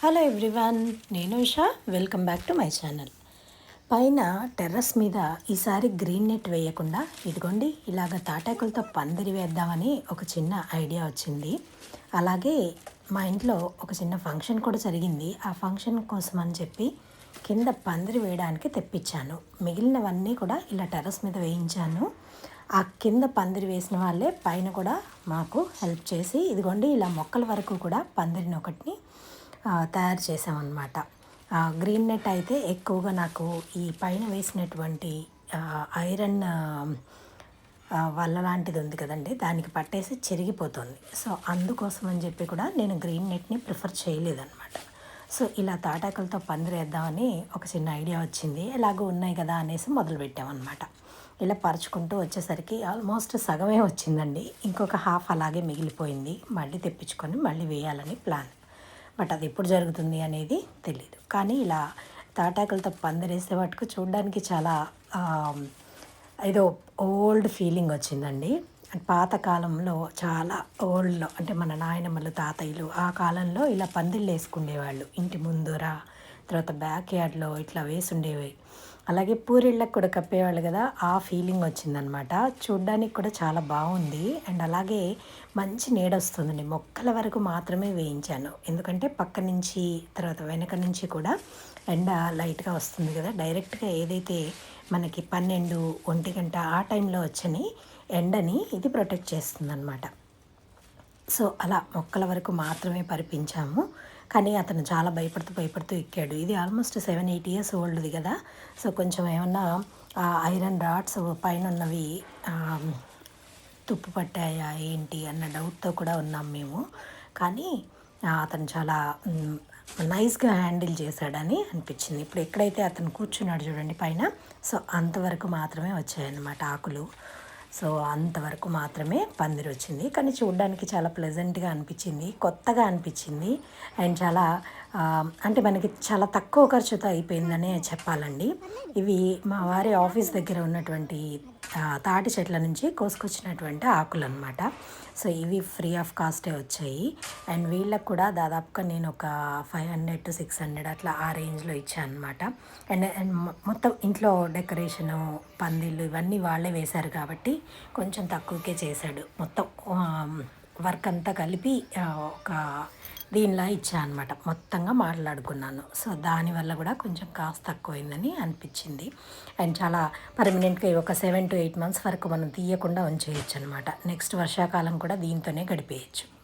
Hello everyone నేను Usha. Welcome back to my channel. పైన terrace మీద ఈసారి గ్రీన్ నెట్ వేయకుండా ఇదిగోండి ఇలాగ తాటాకులతో పందిరి వేద్దామని ఒక చిన్న ఐడియా వచ్చింది. అలాగే మా ఇంట్లో ఒక చిన్న ఫంక్షన్ కూడా జరిగింది. ఆ ఫంక్షన్ కోసం అని చెప్పి కింద పందిరి వేయడానికి తెప్పించాను. మిగిలినవన్నీ కూడా ఇలా టెర్రస్ మీద వేయించాను. ఆ కింద పందిరి వేసిన వాళ్ళే పైన కూడా మాకు హెల్ప్ చేసి ఇదిగోండి ఇలా మొక్కల వరకు కూడా పందిరిని ఒకటిని తయారు చేసామన్నమాట గ్రీన్ నెట్ అయితే ఎక్కువగా నాకు ఈ పైన వేసినటువంటి ఐరన్ వల్ల లాంటిది ఉంది కదండి దానికి పట్టేసి చెరిగిపోతుంది. సో అందుకోసం అని చెప్పి కూడా నేను గ్రీన్ నెట్ని ప్రిఫర్ చేయలేదన్నమాట. సో ఇలా తాటాకులతో పందిరేద్దామని ఒక చిన్న ఐడియా వచ్చింది. ఎలాగో ఉన్నాయి కదా అనేసి మొదలుపెట్టామన్నమాట ఇలా పరుచుకుంటూ వచ్చేసరికి ఆల్మోస్ట్ సగమే వచ్చిందండి. ఇంకొక హాఫ్ అలాగే మిగిలిపోయింది. మళ్ళీ తెప్పించుకొని మళ్ళీ వేయాలని ప్లాన్. బట్ అది ఎప్పుడు జరుగుతుంది అనేది తెలియదు కానీ ఇలా తాటాకులతో పందిరేసే వాటికి చూడడానికి చాలా ఏదో ఓల్డ్ ఫీలింగ్ వచ్చిందండి. పాత కాలంలో చాలా ఓల్డ్లో అంటే మన నాయనమ్మలు తాతయ్యలు ఆ కాలంలో ఇలా పందిళ్ళు వేసుకుండేవాళ్ళు ఇంటి ముందర తర్వాత బ్యాక్ యార్డ్లో ఇట్లా వేసి ఉండేవి అలాగే పూరిళ్ళకు కూడా కప్పేవాళ్ళు కదా ఆ ఫీలింగ్ వచ్చిందనమాట. చూడ్డానికి కూడా చాలా బాగుంది. అండ్ అలాగే మంచి నీడ వస్తుందండి. మొక్కల వరకు మాత్రమే వేయించాను. ఎందుకంటే పక్క నుంచి తర్వాత వెనక నుంచి కూడా ఎండ లైట్గా వస్తుంది కదా. డైరెక్ట్గా ఏదైతే మనకి పన్నెండు ఒంటి గంట ఆ టైంలో వచ్చని ఎండని ఇది ప్రొటెక్ట్ చేస్తుందన్నమాట సో అలా మొక్కల వరకు మాత్రమే పరిపించాము. కానీ అతను చాలా భయపడుతూ భయపడుతూ ఎక్కాడు. ఇది ఆల్మోస్ట్ సెవెన్ ఎయిట్ ఇయర్స్ ఓల్డ్ది కదా. సో కొంచెం ఏమన్నా ఆ ఐరన్ రాడ్స్ పైన ఉన్నవి తుప్పు పట్టాయా ఏంటి అన్న డౌట్తో కూడా ఉన్నాం మేము. కానీ అతను చాలా నైస్గా హ్యాండిల్ చేశాడని అనిపించింది. ఇప్పుడు ఎక్కడైతే అతను కూర్చున్నాడు చూడండి పైన సో అంతవరకు మాత్రమే వచ్చాయన్నమాట ఆకులు. సో అంతవరకు మాత్రమే పందిరి వచ్చింది. కానీ చూడడానికి చాలా ప్లెజెంట్గా అనిపించింది. కొత్తగా అనిపించింది. అండ్ చాలా అంటే మనకి చాలా తక్కువ ఖర్చుతో అయిపోయిందనే చెప్పాలండి. ఇవి మా వారి ఆఫీస్ దగ్గర ఉన్నటువంటి తాటి చెట్ల నుంచి కోసుకొచ్చినటువంటి ఆకులు అనమాట సో ఇవి ఫ్రీ ఆఫ్ కాస్టే వచ్చాయి. అండ్ వీళ్ళకు కూడా దాదాపుగా నేను ఒక five hundred to six hundred అట్లా ఆ రేంజ్లో ఇచ్చాను అనమాట అండ్ అండ్ మొత్తం ఇంట్లో డెకరేషను పందిళ్ళు ఇవన్నీ వాళ్ళే వేశారు కాబట్టి కొంచెం తక్కువకే చేశాడు మొత్తం. వర్క్ అంతా కలిపి ఒక దీనిలా ఇచ్చా అనమాట మొత్తంగా మాట్లాడుకున్నాను. సో దానివల్ల కూడా కొంచెం కాస్ట్ తక్కువైందని అనిపించింది. అండ్ చాలా పర్మనెంట్గా ఒక సెవెన్ టు ఎయిట్ మంత్స్ వరకు మనం తీయకుండా ఉంచేయచ్చు అనమాట నెక్స్ట్ వర్షాకాలం కూడా దీంతోనే గడిపేయచ్చు.